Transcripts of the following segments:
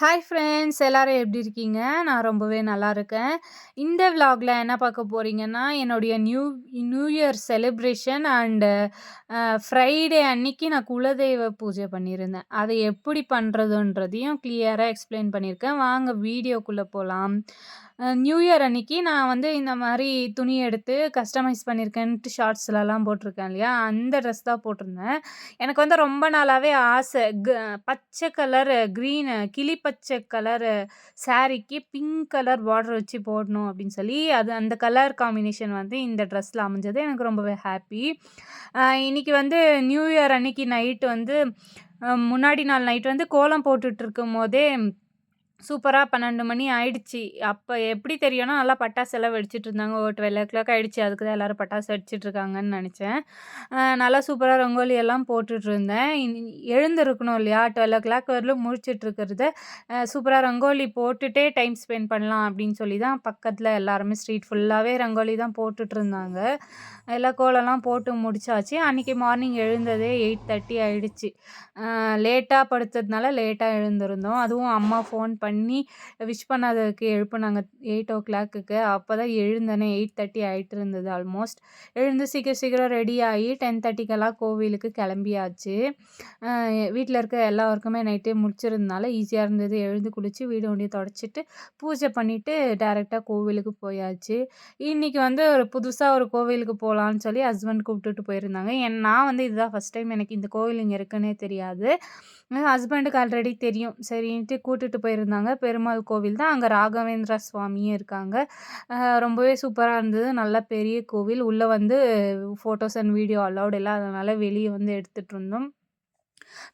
Hi friends எல்லோரும் எப்படி இருக்கீங்க? நான் ரொம்பவே நல்லா இருக்கேன். இந்த விலாகில் என்ன பார்க்க போகிறீங்கன்னா என்னுடைய new new year celebration and Friday அன்னைக்கு நான் குலதெய்வ பூஜை பண்ணியிருந்தேன். அதை எப்படி பண்ணுறதுன்றதையும் கிளியராக எக்ஸ்பிளைன் பண்ணியிருக்கேன். வாங்க வீடியோக்குள்ளே போகலாம் நியூ இயர் அன்னைக்கு நான் வந்து இந்த மாதிரி துணி எடுத்து கஸ்டமைஸ் பண்ணியிருக்கேன்ட்டு ஷார்ட்ஸ்லலாம் போட்டிருக்கேன் இல்லையா? அந்த ட்ரெஸ் தான் போட்டிருந்தேன். எனக்கு வந்து ரொம்ப நாளாகவே ஆசை. க பச்சை கலர் க்ரீனு கிளி பச்சை கலர் சாரிக்கு பிங்க் கலர் பார்டர் வச்சு போடணும் அப்படின்னு சொல்லி, அது அந்த கலர் காம்பினேஷன் வந்து இந்த ட்ரெஸ்ஸில் அமைஞ்சது. எனக்கு ரொம்பவே ஹாப்பி. இன்றைக்கி இன்னைக்கு வந்து நியூ இயர் அன்னைக்கு நைட்டு வந்து முன்னாடி நாள் நைட் வந்து கோலம் போட்டுட்ருக்கும்போதே சூப்பரா 12 மணி ஆயிடுச்சு. அப்ப எப்படி தெரியும்னா, நல்லா பட்டாசெல்லாம் வெடிச்சிட்டு இருந்தாங்க. ஒரு 12:00 ஆயிடுச்சு. அதுக்கு தான் எல்லாரும் பட்டாசு வெடிச்சிட்டு இருக்காங்கன்னு நெனச்சேன். அ நல்லா சூப்பரா ரங்கோலி எல்லாம் போட்டுட்ருந்தேன். இன் எழுந்திருக்கணும் இல்லையா? 12:00 ஓ முழிச்சிட்டு இருக்கிறத, அ சூப்பரா ரங்கோலி போட்டுட்டே டைம் ஸ்பெண்ட் பண்ணலாம் அப்படின்னு சொல்லி தான் பக்கத்துல எல்லாருமே ஸ்ட்ரீட் ஃபுல்லாவே ரங்கோலி தான் போட்டுட்ருந்தாங்க. எல்லாம் கோலம்லாம் போட்டு முடிச்சாச்சு. அன்னைக்கு மார்னிங் எழுந்ததே 8:30 ஆயிடுச்சு. அ லேட்டா படுத்ததுனால லேட்டா எழுந்திருந்தோம். அதுவும் அம்மா ஃபோன் பண்ணி பண்ணி விஷ் பண்ணதுக்கு எழுப்புனாங்க 8:00க்கு அப்பதான் எழுந்தேனே. எயிட் தேர்ட்டி ஆகிட்டு இருந்தது ஆல்மோஸ்ட். எழுந்து சீக்கிரம் சீக்கிரம் ரெடி ஆகி 10:30க்கெல்லாம் கோவிலுக்கு கிளம்பியாச்சு வீட்டில் இருக்க எல்லா ஒர்க்குமே நைட்டே முடிச்சிருந்தனால ஈஸியாக இருந்தது. எழுந்து குளிச்சு வீடு ஒண்டி தொடச்சிட்டு, பூஜை பண்ணிவிட்டு டேரெக்டாக கோவிலுக்கு போயாச்சு. இன்னைக்கு வந்து ஒரு புதுசாக ஒரு கோவிலுக்கு போகலான்னு சொல்லி ஹஸ்பண்ட் கூப்பிட்டுட்டு போயிருந்தாங்க. ஏன் நான் வந்து இதுதான் ஃபஸ்ட் டைம் எனக்கு இந்த கோவில் இங்கே இருக்குன்னே தெரியாது. ஹஸ்பண்டுக்கு ஆல்ரெடி தெரியும். சரின்ட்டு கூட்டுட்டு போயிருந்தாங்க. பெருமாள் கோவில் தான். அங்கே ராகவேந்திரா சுவாமியும் இருக்காங்க. ரொம்பவே சூப்பராக இருந்தது. நல்ல பெரிய கோவில். உள்ளே வந்து ஃபோட்டோஸ் அண்ட் வீடியோ அலௌட் எல்லாம் அதனால் வெளியே வந்து எடுத்துகிட்டு இருந்தோம்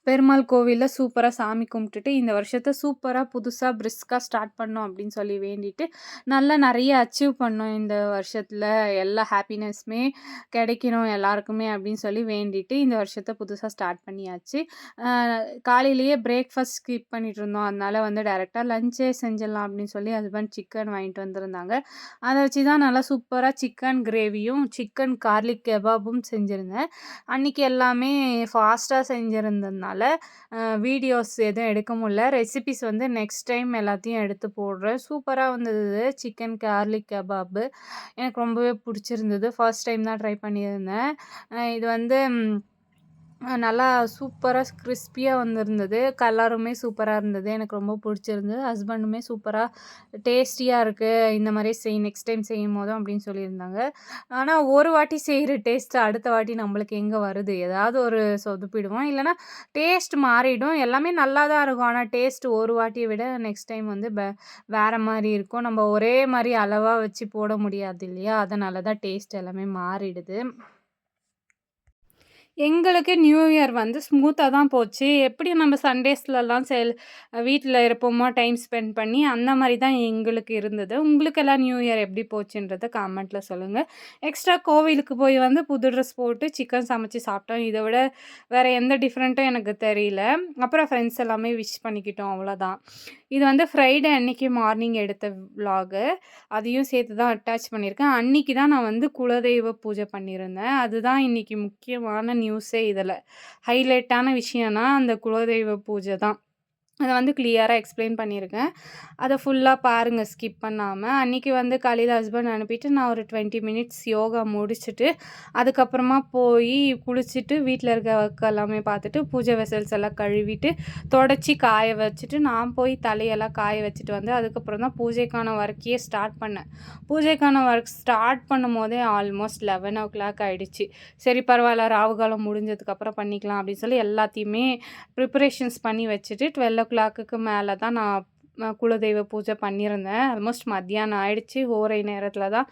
பெருமாள் கோவிலில் சூப்பராக சாமி கும்பிட்டுட்டு, இந்த வருஷத்தை சூப்பராக புதுசாக பிரிஸ்காக ஸ்டார்ட் பண்ணோம் அப்படின்னு சொல்லி வேண்டிட்டு, நல்லா நிறைய அச்சீவ் பண்ணோம் இந்த வருஷத்தில் எல்லா ஹாப்பினஸ்மே கிடைக்கணும் எல்லாருக்குமே அப்படின்னு சொல்லி வேண்டிட்டு, இந்த வருஷத்தை புதுசாக ஸ்டார்ட் பண்ணியாச்சு. காலையிலேயே பிரேக்ஃபாஸ்ட் ஸ்கிப் பண்ணிட்டுருந்தோம். அதனால வந்து டேரெக்டாக லஞ்சே செஞ்சிடலாம் அப்படின்னு சொல்லி ஹஸ்பண்ட் சிக்கன் வாங்கிட்டு வந்திருந்தாங்க. அதை வச்சு தான் நல்லா சூப்பராக சிக்கன் கிரேவியும், சிக்கன் கார்லிக் கெபாபும் செஞ்சுருந்தேன் அன்னைக்கு எல்லாமே ஃபாஸ்ட்டாக செஞ்சுருந்தேன் இருந்ததுனால வீடியோஸ் எதுவும் எடுக்க முடியல ரெசிபிஸ் வந்து நெக்ஸ்ட் டைம் எல்லாத்தையும் எடுத்து போடுறேன். சூப்பராக வந்தது சிக்கன் கார்லிக் கபாபு. எனக்கு ரொம்பவே பிடிச்சிருந்தது ஃபர்ஸ்ட் டைம் தான் ட்ரை பண்ணியிருந்தேன். இது வந்து நல்லா சூப்பராக கிறிஸ்பியாக வந்திருந்தது. கலருமே சூப்பராக இருந்தது. எனக்கு ரொம்ப பிடிச்சிருந்தது ஹஸ்பண்டுமே சூப்பராக டேஸ்டியாக இருக்குது இந்த மாதிரி செய் நெக்ஸ்ட் டைம் செய்யும் போதும் அப்படின்னு சொல்லியிருந்தாங்க. ஆனால் ஒரு வாட்டி செய்கிற டேஸ்ட் அடுத்த வாட்டி நம்மளுக்கு எங்கே வருது? ஏதாவது ஒரு சொதுப்பிடுவோம் இல்லைனா டேஸ்ட் மாறிடும். எல்லாமே நல்லா தான் இருக்கும். ஆனால் டேஸ்ட் ஒரு வாட்டியை விட நெக்ஸ்ட் டைம் வந்து வேறு மாதிரி இருக்கும். நம்ம ஒரே மாதிரி அளவாக வச்சு போட முடியாது இல்லையா? அதனால தான் டேஸ்ட் எல்லாமே மாறிடுது. எங்களுக்கு நியூ இயர் வந்து ஸ்மூத்தாக தான் போச்சு. எப்படி நம்ம சண்டேஸ்லலாம் செல் வீட்டில் இருப்போமோ டைம் ஸ்பெண்ட் பண்ணி, அந்த மாதிரி தான் எங்களுக்கு இருந்தது. உங்களுக்கெல்லாம் நியூ இயர் எப்படி போச்சுன்றத கமெண்ட்டில் சொல்லுங்கள் எக்ஸ்ட்ரா கோவிலுக்கு போய் வந்து புது ட்ரெஸ் போட்டு சிக்கன் சமைச்சு சாப்பிட்டோம். இதை விட வேறு எந்த டிஃப்ரெண்ட்டும் எனக்கு தெரியல. அப்புறம் ஃப்ரெண்ட்ஸ் எல்லாமே விஷ் பண்ணிக்கிட்டோம் அவ்வளோதான். இது வந்து ஃப்ரைடே அன்னைக்கு மார்னிங் எடுத்த விலாகு அதையும் சேர்த்து தான் அட்டாச் பண்ணியிருக்கேன். அன்னைக்கு தான் நான் வந்து குலதெய்வ பூஜை பண்ணியிருந்தேன். அதுதான் இன்றைக்கி முக்கியமான நியூஸே இதில் ஹைலைட்டான விஷயம்னா, அந்த குலதெய்வ பூஜை தான். அதை வந்து கிளியராக எக்ஸ்பிளைன் பண்ணியிருக்கேன். அதை ஃபுல்லாக பாருங்கள் ஸ்கிப் பண்ணாமல் அன்றைக்கி வந்து காலையில் ஹஸ்பண்ட் அனுப்பிட்டு, நான் ஒரு 20 மினிட்ஸ் யோகா முடிச்சுட்டு, அதுக்கப்புறமா போய் குளிச்சுட்டு, வீட்டில் இருக்க ஒர்க் எல்லாமே பார்த்துட்டு, பூஜை வெசல்ஸ் எல்லாம் கழுவிட்டு, தொடச்சி காய வச்சுட்டு, நான் போய் தலையெல்லாம் காய வச்சுட்டு வந்து, அதுக்கப்புறம் தான் பூஜைக்கான ஒர்க்கையே ஸ்டார்ட் பண்ணேன். பூஜைக்கான ஒர்க் ஸ்டார்ட் பண்ணும்போதே ஆல்மோஸ்ட் லெவன் ஓ கிளாக் ஆகிடுச்சு சரி பரவாயில்ல ராவு காலம் முடிஞ்சதுக்கப்புறம் பண்ணிக்கலாம் அப்படின்னு சொல்லி எல்லாத்தையுமே ப்ரிப்பரேஷன்ஸ் பண்ணி வச்சுட்டு க்ளாக்குக்கு மேலே தான் நான் குலதெய்வ பூஜை பண்ணியிருந்தேன். ஆல்மோஸ்ட் மத்தியானம் ஆயிடுச்சு. ஓரை நேரத்தில் தான்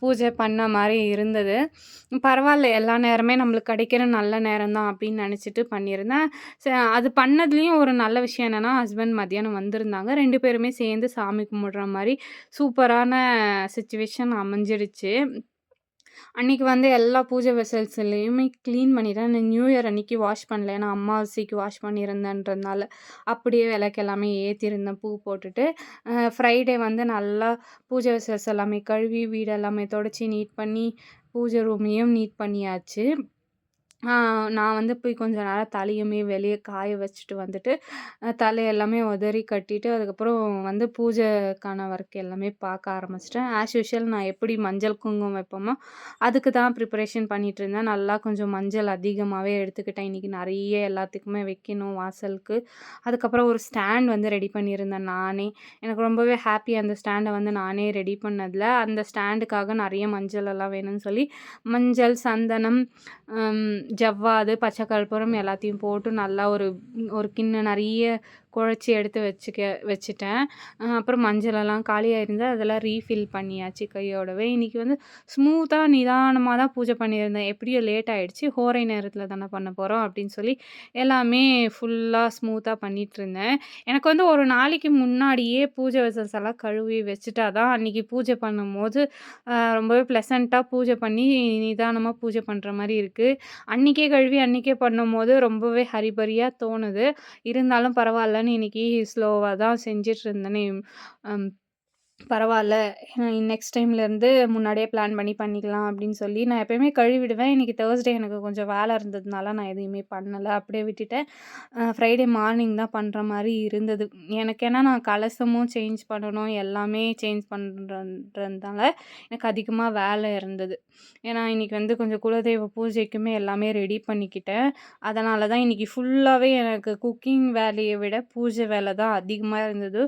பூஜை பண்ண மாதிரி இருந்தது. பரவாயில்ல எல்லா நேரமே நம்மளுக்கு கிடைக்கிற நல்ல நேரம் தான் அப்படின்னு நினச்சிட்டு பண்ணியிருந்தேன். அது பண்ணதுலேயும் ஒரு நல்ல விஷயம் என்னென்னா ஹஸ்பண்ட் மத்தியானம் வந்திருந்தாங்க. ரெண்டு பேருமே சேர்ந்து சாமி கும்பிடுற மாதிரி சூப்பரான சுச்சுவேஷன் அமைஞ்சிடுச்சு. அன்னைக்கு வந்து எல்லா பூஜை வெசல்ஸ்லயுமே க்ளீன் பண்ணிட்டேன். நான் நியூ இயர் அன்னைக்கு வாஷ் பண்ணல. ஏன்னா அம்மாவாசைக்கு வாஷ் பண்ணியிருந்தேன்றதுனால. அப்படியே விளக்கு எல்லாமே ஏற்றிருந்தேன் பூ போட்டுட்டு. ஃப்ரைடே வந்து நல்லா பூஜை வெசல்ஸ் எல்லாமே கழுவி, வீடு எல்லாமே தொடச்சி நீட் பண்ணி, பூஜை ரூமையும் நீட் பண்ணியாச்சு. நான் வந்து போய் கொஞ்ச நேரம் தலையுமே வெளியே காய வச்சுட்டு வந்துட்டு, அ தலை எல்லாமே உதறி கட்டிட்டு, அதுக்கப்புறம் வந்து பூஜைக்கான ஒர்க் எல்லாமே பார்க்க ஆரம்பிச்சிட்டேன் ஆஸ் யூஷுவல் நான் எப்படி மஞ்சள், குங்குமம் வைப்போமோ, அதுக்கு தான் ப்ரிப்பரேஷன் பண்ணிட்டுருந்தேன். நல்லா கொஞ்சம் மஞ்சள் அதிகமாகவே எடுத்துக்கிட்டேன். இன்றைக்கி நிறைய எல்லாத்துக்குமே வைக்கணும் வாசலுக்கு. அதுக்கப்புறம் ஒரு ஸ்டாண்ட் வந்து ரெடி பண்ணியிருந்தேன் நானே. எனக்கு ரொம்பவே ஹாப்பி அந்த ஸ்டாண்டை வந்து நானே ரெடி பண்ணதில் அந்த ஸ்டாண்டுக்காக நிறைய மஞ்சள் எல்லாம் வேணும்னு சொல்லி, மஞ்சள், சந்தனம், ஜவ்வாது, பச்சை கற்பூரம் எல்லாத்தையும் போட்டு நல்லா ஒரு ஒரு கிண்ணம் நிறைய குழச்சி எடுத்து வச்சுக்க வச்சுட்டேன். அப்புறம் மஞ்சளெல்லாம் காலியாக இருந்தால் அதெல்லாம் ரீஃபில் பண்ணியாச்சு கையோடவே. இன்னைக்கு வந்து ஸ்மூத்தாக நிதானமாக தான் பூஜை பண்ணியிருந்தேன். எப்படியும் லேட் ஆகிடுச்சு ஹோரை நேரத்தில் தானே பண்ண போகிறோம் அப்படின்னு சொல்லி எல்லாமே ஃபுல்லாக ஸ்மூத்தாக பண்ணிகிட்ருந்தேன் எனக்கு வந்து ஒரு நாளைக்கு முன்னாடியே பூஜை வெசல்ஸ் எல்லாம் கழுவி வச்சுட்டா தான் அன்றைக்கி பூஜை பண்ணும்போது ரொம்பவே ப்ளசண்ட்டாக பூஜை பண்ணி நிதானமாக பூஜை பண்ணுற மாதிரி இருக்குது அன்றைக்கே கழுவி அன்றைக்கே பண்ணும்போது ரொம்பவே ஹரிபரியாக தோணுது. இருந்தாலும் பரவாயில்ல பரவாயில்லன்னு இன்னைக்கு ஸ்லோவாக தான் செஞ்சிட்ருந்தேனே பரவாயில்ல நெக்ஸ்ட் டைம்லேருந்து முன்னாடியே பிளான் பண்ணி பண்ணிக்கலாம் அப்படின்னு சொல்லி, நான் எப்பயுமே கழுவிடுவேன். இன்றைக்கி தேர்ஸ்டே எனக்கு கொஞ்சம் வேலை இருந்ததுனால நான் எதையுமே பண்ணலை அப்படியே விட்டுட்டேன். ஃப்ரைடே மார்னிங் தான் பண்ணுற மாதிரி இருந்தது. எனக்கு ஏன்னா நான் கலசமும் சேஞ்ச் பண்ணணும். எல்லாமே சேஞ்ச் பண்ணுறதுனால எனக்கு அதிகமாக வேலை இருந்தது. ஏன்னா இன்றைக்கி வந்து கொஞ்சம் குலதெய்வ பூஜைக்குமே எல்லாமே ரெடி பண்ணிக்கிட்டேன். அதனால தான் இன்னைக்கு ஃபுல்லாகவே எனக்கு குக்கிங் வேலையை விட பூஜை வேலை தான் அதிகமாக இருந்தது.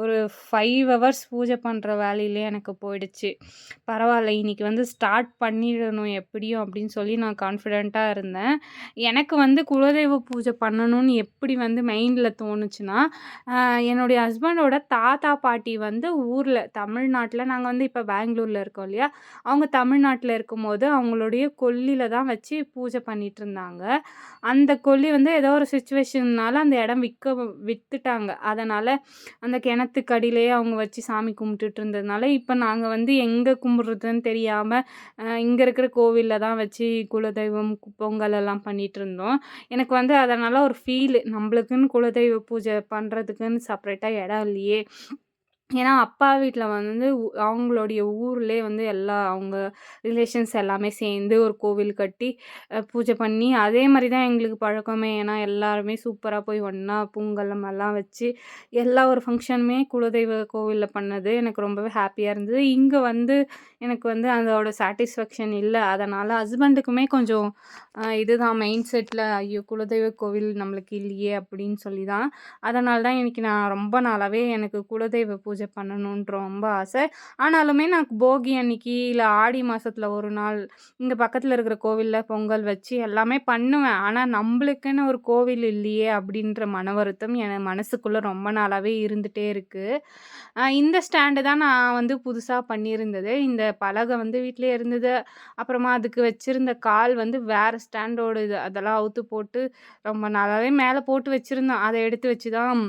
ஒரு ஃபைவ் ஹவர்ஸ் பூஜை பண்ணுற வேலையிலே எனக்கு போயிடுச்சு. பரவாயில்ல இன்றைக்கி வந்து ஸ்டார்ட் பண்ணிடணும் எப்படியும் அப்படின்னு சொல்லி நான் கான்ஃபிடெண்ட்டாக இருந்தேன். எனக்கு வந்து குலதெய்வ பூஜை பண்ணணும்னு எப்படி வந்து மெயினில் தோணுச்சுன்னா, என்னுடைய ஹஸ்பண்டோட தாத்தா, பாட்டி வந்து ஊரில் தமிழ்நாட்டில் நாங்கள் வந்து இப்போ பெங்களூரில் இருக்கோம் இல்லையா? அவங்க தமிழ்நாட்டில் இருக்கும்போது அவங்களுடைய கொல்லியில் தான் வச்சு பூஜை பண்ணிகிட்டு இருந்தாங்க அந்த கொல்லி வந்து ஏதோ ஒரு சுச்சுவேஷன்னால அந்த இடம் விற்க விற்றுட்டாங்க அதனால் அந்த கிணத்துக்கு அடியிலேயே அவங்க வச்சு சாமி கும்பிட்டுட்டு இருந்ததுனால, இப்போ நாங்கள் வந்து எங்கே கும்பிட்றதுன்னு தெரியாமல் இங்கே இருக்கிற கோவில்ல தான் வச்சு குலதெய்வம் பொங்கல் எல்லாம் பண்ணிட்டுருந்தோம். எனக்கு வந்து அதனால் ஒரு ஃபீலு நம்மளுக்குன்னு குலதெய்வ பூஜை பண்ணுறதுக்குன்னு செப்ரேட்டாக இடம் இல்லையே. ஏன்னா அப்பா வீட்ல வந்து அவங்களுடைய ஊர்லயே வந்து எல்லா அவங்க ரிலேஷன்ஸ் எல்லாமே சேர்ந்து ஒரு கோவில் கட்டி அ பூஜை பண்ணி அதே மாரி தான் எங்களுக்கு பழக்கமே. ஏன்னா எல்லாருமே சூப்பரா போய் ஒண்ணா பொங்கலம் எல்லாம் வச்சு எல்லா ஒரு ஃபங்ஷனுமே குலதெய்வ கோவில்ல பண்ணது எனக்கு ரொம்பவே ஹாப்பியாக இருந்தது. இங்க வந்து எனக்கு வந்து அதோட சாட்டிஸ்ஃபேக்ஷன் இல்ல. அதனால ஹஸ்பண்டுக்குமே கொஞ்சம் அ இதுதான் மைண்ட் செட்ல ஐயோ! குலதெய்வ கோவில் நம்மளுக்கு இல்லையே அப்படின்னு சொல்லி தான். அதனால தான் இன்னைக்கு நான் ரொம்ப நாளாவே எனக்கு குலதெய்வ பூஜை பண்ணணும்னு ரொம்ப ஆசை. ஆனாலுமே நான் போகி அன்னைக்கு இல்லை ஆடி மாதத்தில் ஒரு நாள் இங்கே பக்கத்தில் இருக்கிற கோவில்ல பொங்கல் வச்சு எல்லாமே பண்ணுவேன். ஆனால் நம்மளுக்குன்னு ஒரு கோவில் இல்லையே அப்படின்ற மன வருத்தம் என் மனசுக்குள்ளே ரொம்ப நாளாகவே இருந்துகிட்டே இருக்குது இந்த ஸ்டாண்டு தான் நான் வந்து புதுசாக பண்ணியிருந்தது. இந்த பலகை வந்து வீட்டிலே இருந்தது. அப்புறமா அதுக்கு வச்சுருந்த கால் வந்து வேற ஸ்டாண்டோடது. அதெல்லாம் அவுத்து போட்டு ரொம்ப நாளாகவே மேலே போட்டு வச்சுருந்தோம் அதை எடுத்து வச்சு தான்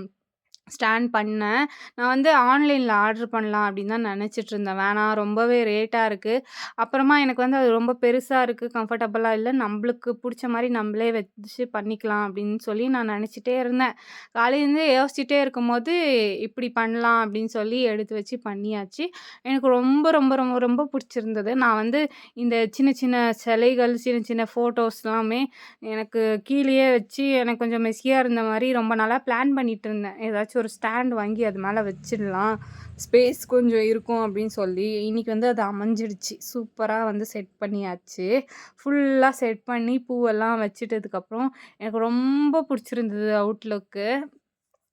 ஸ்டாண்ட் பண்ணேன். நான் வந்து ஆன்லைன்ல ஆர்டர் பண்ணலாம் அப்படின்னு தான் நெனச்சிட்டுருந்தேன். வேணாம் ரொம்பவே ரேட்டா இருக்கு. அப்புறமா எனக்கு வந்து அது ரொம்ப பெருசா இருக்கு. கம்ஃபர்டபுளா இல்ல. நம்பளுக்கு புடிச்ச மாரி நம்பளே வச்சு பண்ணிக்கலாம் அப்படின்னு சொல்லி நான் நினச்சிட்டே இருந்தேன். காலையிலேருந்து யோசிச்சுட்டே இருக்கும்போது, இப்படி பண்ணலாம் அப்படின்னு சொல்லி எடுத்து வச்சு பண்ணியாச்சு. எனக்கு ரொம்ப ரொம்ப ரொம்ப ரொம்ப புடிச்சிருந்தது. நான் வந்து இந்த சின்ன சின்ன சிலைகள், சின்ன சின்ன ஃபோட்டோஸ்லாமே எனக்கு கீழேயே வச்சு எனக்கு கொஞ்சம் மெஸ்ஸியா இருந்த மாரி ரொம்ப நாளா பிளான் பண்ணிட்டுருந்தேன். ஏதாச்சும் ஒரு ஸ்டாண்ட் வாங்கி அது மேலே வச்சிடலாம். ஸ்பேஸ் கொஞ்சம் இருக்கும் அப்படின்னு சொல்லி, இன்னைக்கு வந்து அது அமைஞ்சிடுச்சு. சூப்பராக வந்து செட் பண்ணியாச்சு. ஃபுல்லாக செட் பண்ணி பூவெல்லாம் வச்சுட்டதுக்கப்புறம் எனக்கு ரொம்ப பிடிச்சிருந்தது அவுட்லுக்கு.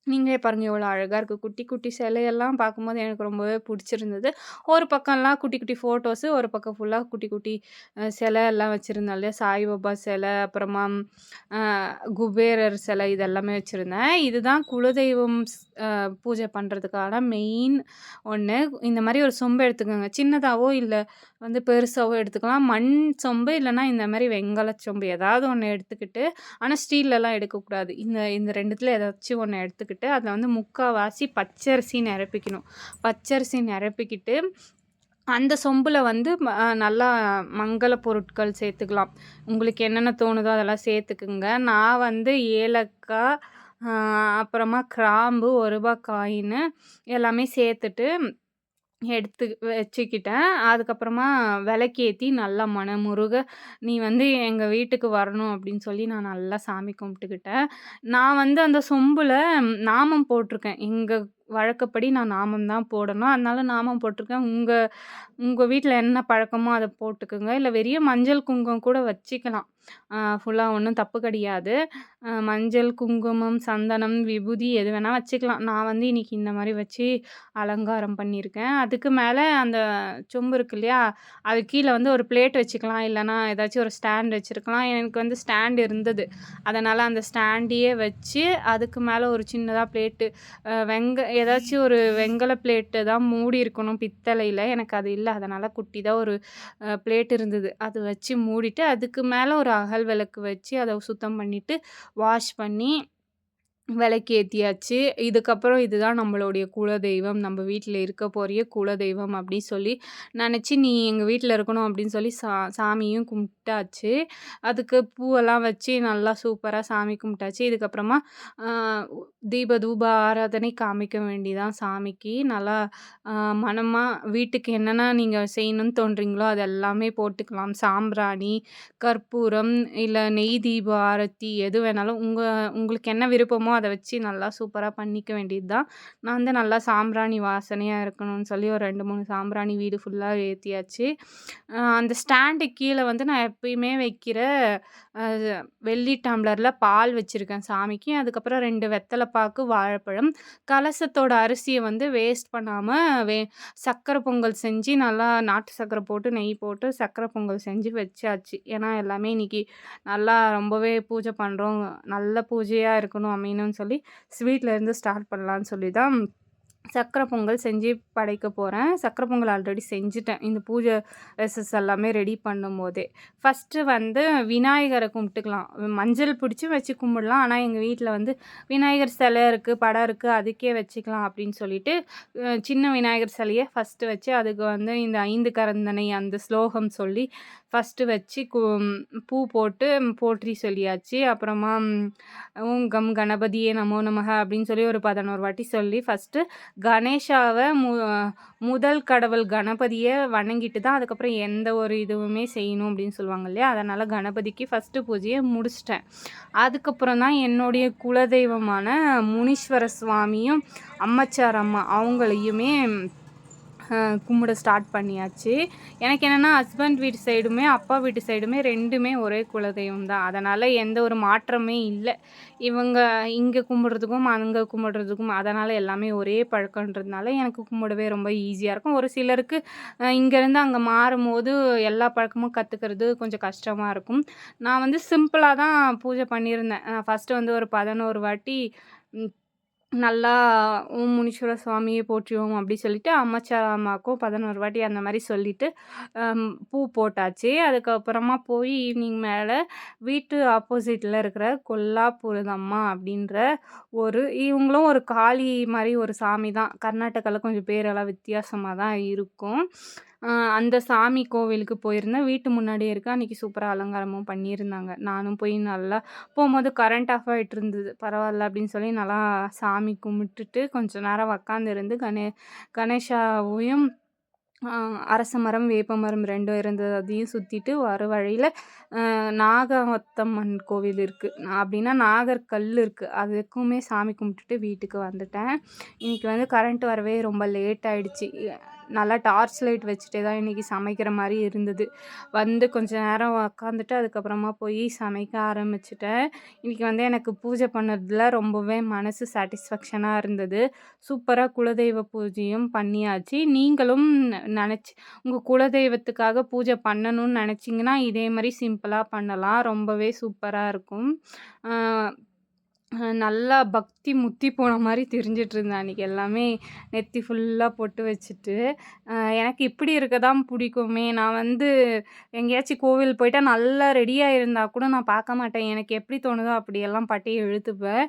நீங்களே பாருங்க எவ்வளோ அழகாக இருக்குது குட்டி குட்டி சிலையெல்லாம் பார்க்கும்போது எனக்கு ரொம்பவே பிடிச்சிருந்தது ஒரு பக்கம்லாம் குட்டி குட்டி ஃபோட்டோஸு, ஒரு பக்கம் ஃபுல்லாக குட்டி குட்டி அ சிலை எல்லாம் வச்சிருந்தேன் இல்லையா? சாய்பாபா சிலை, அப்புறமா குபேரர் சிலை இதெல்லாமே வச்சுருந்தேன் இதுதான் குலதெய்வம் ஸ் பூஜை பண்ணுறதுக்கான மெயின் ஒன்று இந்த மாதிரி ஒரு சொம்பு எடுத்துக்கோங்க. சின்னதாவோ இல்லை வந்து பெருசாவோ எடுத்துக்கலாம். மண் சொம்பு இல்லைன்னா இந்த மாதிரி வெங்கலச் சொம்பு ஏதாவது ஒன்று எடுத்துக்கிட்டு, ஆனால் ஸ்டீல்லலாம் எடுக்கக்கூடாது. இந்த இந்த ரெண்டுத்தில் ஏதாச்சும் ஒன்று எடுத்துக்கிட்டு, அதில வந்து முக்காவாசி பச்சரிசி நிரப்பிக்கணும். பச்சரிசி நிரப்பிக்கிட்டு, அந்த சொம்பில் வந்து நல்லா மங்கள பொருட்கள் சேர்த்துக்கலாம். உங்களுக்கு என்னென்ன தோணுதோ அதெல்லாம் சேர்த்துக்குங்க. நான் வந்து ஏலக்காய், அப்புறமா கிராம்பு, ஒரு 1 காயினு எல்லாமே சேர்த்துட்டு எடுத்து வச்சுக்கிட்டேன். அதுக்கப்புறமா விளக்கேத்தி நல்லா மனமுருக, "நீ வந்து எங்க வீட்டுக்கு வரணும்" அப்படின்னு சொல்லி நான் நல்லா சாமி கும்பிட்டுக்கிட்டேன். நான் வந்து அந்த சொம்புல நாமம் போட்டிருக்கேன். எங்க வழக்கப்படி நான் நாமம் தான் போடணும். அதனால நாமம் போட்டிருக்கேன். உங்க உங்க வீட்ல என்ன பழக்கமோ அத போட்டுக்கங்க. இல்ல வெறிய மஞ்சள், குங்குமம் கூட வச்சுக்கலாம். ஃபுல்லாக ஒன்றும் தப்பு கிடையாது. மஞ்சள், குங்குமம், சந்தனம், விபூதி எது வேணால் வச்சுக்கலாம். நான் வந்து இன்னைக்கு இந்த மாதிரி வச்சு அலங்காரம் பண்ணியிருக்கேன். அதுக்கு மேலே அந்த சொம்பு இருக்கு இல்லையா? அது கீழே வந்து ஒரு பிளேட் வச்சுக்கலாம். இல்லைனா ஏதாச்சும் ஒரு ஸ்டாண்ட் வச்சிருக்கலாம். எனக்கு வந்து ஸ்டாண்ட் இருந்தது. அதனால் அந்த ஸ்டாண்டையே வச்சு, அதுக்கு மேலே ஒரு சின்னதாக பிளேட்டு வெங்க ஏதாச்சும் ஒரு வெங்கல பிளேட்டு தான் மூடி இருக்கணும் பித்தளையில் எனக்கு அது இல்லை அதனால் குட்டி தான் ஒரு பிளேட் இருந்தது. அது வச்சு மூடிட்டு, அதுக்கு மேலே ஒரு அகல் விளக்கு வச்சு, அதை சுத்தம் பண்ணிவிட்டு வாஷ் பண்ணி விளக்கு ஏற்றியாச்சு இதுக்கப்புறம் இதுதான் நம்மளுடைய குலதெய்வம். நம்ம வீட்டில் இருக்க போறிய குலதெய்வம் அப்படின்னு சொல்லி நினச்சி "நீ எங்கள் வீட்டில் இருக்கணும்" அப்படின்னு சொல்லி சா சாமியும் கும்பிட்டாச்சு. அதுக்கு பூவெல்லாம் வச்சு நல்லா சூப்பராக சாமி கும்பிட்டாச்சு. இதுக்கப்புறமா தீப தூப ஆராதனை காமிக்க வேண்டிதான் சாமிக்கு. நல்லா மனமாக வீட்டுக்கு என்னென்ன நீங்கள் செய்யணும்னு தோன்றீங்களோ, அது எல்லாமே போட்டுக்கலாம். சாம்பிராணி, கற்பூரம், இல்லை நெய் தீப ஆரத்தி எது வேணாலும் உங்கள் உங்களுக்கு என்ன விருப்பமோ அதை வச்சு நல்லா சூப்பராக பண்ணிக்க வேண்டியது தான். நான் வந்து நல்லா சாம்பிராணி வாசனையாக இருக்கணும்னு சொல்லி ஒரு 2, 3 சாம்பிராணி வீடு ஃபுல்லாக ஏற்றியாச்சு அந்த ஸ்டாண்டு கீழே வந்து நான் எப்பயுமே வைக்கிற வெள்ளி டம்ளரில் பால் வச்சுருக்கேன் சாமிக்கு. அதுக்கப்புறம் ரெண்டு வெத்தலைப்பாக்கு வாழைப்பழம். கலசத்தோட அரிசியை வந்து வேஸ்ட் பண்ணாமல் வே சர்க்கரை பொங்கல் செஞ்சு நல்லா நாட்டு சர்க்கரை போட்டு, நெய் போட்டு சர்க்கரை பொங்கல் செஞ்சு வச்சாச்சு. ஏன்னா எல்லாமே இன்றைக்கி நல்லா ரொம்பவே பூஜை பண்ணுறோம் நல்ல பூஜையாக இருக்கணும் அமையணும்னு சொல்லி, ஸ்வீட்லேருந்து ஸ்டார்ட் பண்ணலான்னு சொல்லி தான் சக்கரை பொங்கல் செஞ்சு படைக்க போகிறேன் சக்கரை பொங்கல் ஆல்ரெடி செஞ்சுட்டேன். இந்த பூஜை ட்ரெஸ்ஸஸ் எல்லாமே ரெடி பண்ணும்போதே. ஃபர்ஸ்ட்டு வந்து விநாயகரை கும்பிட்டுக்கலாம். மஞ்சள் பிடிச்சி வச்சு கும்பிடலாம். ஆனால் எங்கள் வீட்டில் வந்து விநாயகர் சிலை இருக்குது படம் இருக்குது அதுக்கே வச்சுக்கலாம் அப்படின்னு சொல்லிட்டு, சின்ன விநாயகர் சிலையை ஃபஸ்ட்டு வச்சு, அதுக்கு வந்து இந்த ஐந்து கரந்தனை அந்த ஸ்லோகம் சொல்லி ஃபர்ஸ்ட்டு வச்சு கு பூ போட்டு போற்றி சொல்லியாச்சு. அப்புறமா "ஓம் கம் கணபதியே நமோ நமக அப்படின்னு சொல்லி ஒரு 11 வாட்டி சொல்லி ஃபஸ்ட்டு கணேஷாவை மு முதல் கடவுள் கணபதியை வணங்கிட்டு தான் அதுக்கப்புறம் எந்த ஒரு இதுவுமே செய்யணும் அப்படின்னு சொல்லுவாங்க இல்லையா? அதனால் கணபதிக்கு ஃபர்ஸ்ட்டு பூஜையை முடிச்சிட்டேன் அதுக்கப்புறம் தான் என்னுடைய குலதெய்வமான முனீஸ்வர சுவாமியும், அம்மச்சார் அம்மா அவங்களையுமே கும்பிட ஸ்டார்ட் பண்ணியாச்சு. எனக்கு என்னன்னா ஹஸ்பண்ட் வீட்டு சைடுமே, அப்பா வீட்டு சைடுமே ரெண்டுமே ஒரே குலதெய்வம் தான். அதனால் எந்த ஒரு மாற்றமே இல்லை இவங்க இங்கே கும்பிட்றதுக்கும் அங்கே கும்பிட்றதுக்கும் அதனால் எல்லாமே ஒரே பழக்கன்றதுனால எனக்கு கும்பிடவே ரொம்ப ஈஸியாக இருக்கும். ஒரு சிலருக்கு இங்கேருந்து அங்கே மாறும்போது எல்லா பழக்கமும் கற்றுக்கிறது கொஞ்சம் கஷ்டமாக இருக்கும். நான் வந்து சிம்பிளாக தான் பூஜை பண்ணியிருந்தேன். ஃபஸ்ட்டு வந்து ஒரு 11 வாட்டி நல்லா "ஓம் முனீஸ்வர சுவாமியை போற்றி அப்படி சொல்லிட்டு, அம்மாச்சார் அம்மாவுக்கும் 11 வாட்டி அந்த மாதிரி சொல்லிட்டு, பூ போட்டாச்சு. அதுக்கப்புறமா போய் ஈவினிங் மேலே வீட்டு ஆப்போசிட்டில் இருக்கிற கொல்லாபுரதம்மா அப்படின்ற ஒரு இவங்களும் ஒரு காளி மாதிரி ஒரு சாமி தான். கர்நாடகாவில் கொஞ்சம் பேரெல்லாம் வித்தியாசமாக தான் இருக்கும். அந்த சாமி கோவிலுக்கு போயிருந்தேன். வீட்டு முன்னாடியே இருக்கு. அன்றைக்கி சூப்பராக அலங்காரமும் பண்ணியிருந்தாங்க. நானும் போய் நல்லா போகும்போது கரண்ட் ஆஃப் ஆகிட்டு இருந்தது. பரவாயில்ல அப்படின்னு சொல்லி நல்லா சாமி கும்பிட்டுட்டு கொஞ்சம் நேரம் உக்காந்துருந்து கணே கணேஷாவையும் அரச மரம், வேப்ப மரம் ரெண்டும் இருந்தது. அதையும் சுற்றிட்டு வர வழியில் நாகவத்தம்மன் கோவில் இருக்குது அப்படின்னா நாகர்கல் இருக்குது அதுக்குமே சாமி கும்பிட்டுட்டு வீட்டுக்கு வந்துட்டேன். இன்றைக்கி வந்து கரண்ட் வரவே ரொம்ப லேட் ஆகிடுச்சி நல்லா டார்ச் லைட் வச்சுட்டே தான் இன்றைக்கி சமைக்கிற மாதிரி இருந்தது. வந்து கொஞ்சம் நேரம் உக்காந்துட்டு அதுக்கப்புறமா போய் சமைக்க ஆரம்பிச்சிட்டேன் இன்றைக்கி வந்து எனக்கு பூஜை பண்ணதுல ரொம்பவே மனசு சாட்டிஸ்ஃபேக்ஷனாக இருந்தது. சூப்பராக குலதெய்வ பூஜையும் பண்ணியாச்சு. நீங்களும் நினச்சி உங்கள் குலதெய்வத்துக்காக பூஜை பண்ணணும்னு நினச்சிங்கன்னா இதே மாதிரி சிம்பிளாக பண்ணலாம். ரொம்பவே சூப்பராக இருக்கும். நல்லா பக்த் முத்தி போன மாரி தெரிஞ்சுட்ருந்தேன் அன்றைக்கி எல்லாமே நெத்தி ஃபுல்லாக பொட்டு வச்சுட்டு. எனக்கு இப்படி இருக்க தான் பிடிக்குமே. நான் வந்து எங்கேயாச்சும் கோவில் போயிட்டால் நல்லா ரெடியாக இருந்தால் கூட நான் பார்க்க மாட்டேன். எனக்கு எப்படி தோணுதோ அப்படியெல்லாம் பட்டைய இழுத்துப்பேன்.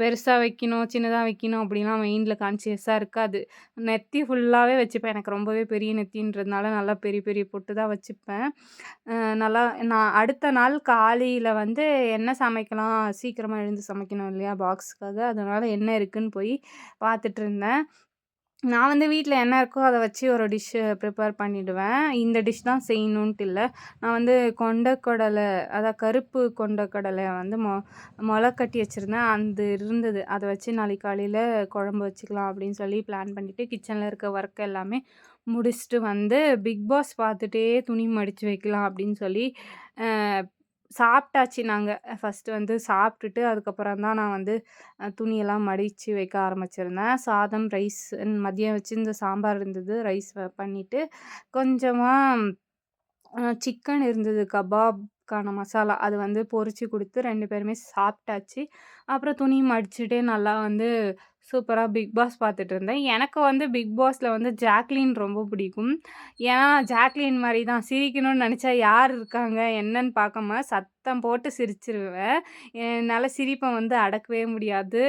பெருசாக வைக்கணும், சின்னதாக வைக்கணும் அப்படிலாம் மெயினில் கான்சியஸாக இருக்காது. நெத்தி ஃபுல்லாகவே வச்சுப்பேன். எனக்கு ரொம்பவே பெரிய நெத்தின்றதுனால நல்லா பெரிய பெரிய பொட்டு தான் வச்சுப்பேன். நல்லா நான் அடுத்த நாள் காலையில் வந்து என்ன சமைக்கலாம்? சீக்கிரமாக எழுந்து சமைக்கணும் இல்லையா? பாக்ஸுக்காக. அதனால் என்ன இருக்குன்னு போய் பார்த்துட்ருந்தேன். நான் வந்து வீட்டில் என்ன இருக்கோ அதை வச்சு ஒரு டிஷ் ப்ரிப்பேர் பண்ணிவிடுவேன் இந்த டிஷ் தான் செய்யணுன்ட்டு இல்லை நான் வந்து கொண்டக்கடலை அதான் கருப்பு கொண்டக்கடலை வந்து மொ மொளை கட்டி வச்சுருந்தேன் அது இருந்தது. அதை வச்சு நாளைக்கு காலையில் குழம்பு வச்சுக்கலாம் அப்படின்னு சொல்லி பிளான் பண்ணிவிட்டு கிச்சனில் இருக்க ஒர்க் எல்லாமே முடிச்சுட்டு வந்து, பிக் பாஸ் பார்த்துட்டே துணி மடித்து வைக்கலாம் அப்படின்னு சொல்லி, சாப்பிட்டாச்சு நாங்கள் ஃபஸ்ட்டு வந்து சாப்பிட்டுட்டு, அதுக்கப்புறம் தான் நான் வந்து துணியெல்லாம் மடித்து வைக்க ஆரம்பிச்சிருந்தேன். சாதம், ரைஸ் மதியம் வச்சிருந்த சாம்பார் இருந்தது. ரைஸ் பண்ணிவிட்டு கொஞ்சமாக சிக்கன் இருந்தது. கபாப்க்கான மசாலா. அது வந்து பொரிச்சு கொடுத்து ரெண்டு பேருமே சாப்பிட்டாச்சு. அப்புறம் துணி மடிச்சுட்டே நல்லா வந்து சூப்பராக பிக் பாஸ் பார்த்துட்டு இருந்தேன். எனக்கு வந்து பிக் பாஸில் வந்து ஜாக்லின் ரொம்ப பிடிக்கும். ஏன்னா, ஜாக்லின் மாதிரி தான் சிரிக்கணும்னு நினச்சா யார் இருக்காங்க என்னன்னு பார்க்காம சத் சத்தம் போட்டு சிரிச்சிருவேன். என்னால் சிரிப்பை வந்து அடக்கவே முடியாது.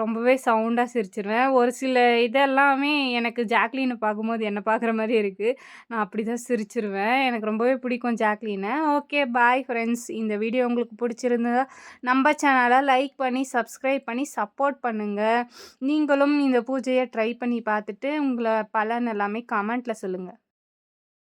ரொம்பவே சவுண்டாக சிரிச்சிருவேன். ஒரு சில இதெல்லாமே எனக்கு ஜாக்லின பார்க்கும்போது என்ன பார்க்குற மாதிரி இருக்குது நான் அப்படி தான் சிரிச்சிருவேன். எனக்கு ரொம்பவே பிடிக்கும் ஜாக்லீனை. Okay bye friends. இந்த வீடியோ உங்களுக்கு பிடிச்சிருந்ததா, நம்ம சேனலை லைக் பண்ணி, சப்ஸ்கிரைப் பண்ணி சப்போர்ட் பண்ணுங்கள் நீங்களும் இந்த பூஜையை ட்ரை பண்ணி பார்த்துட்டு, உங்களை பலன் எல்லாமே கமெண்ட்டில் சொல்லுங்கள்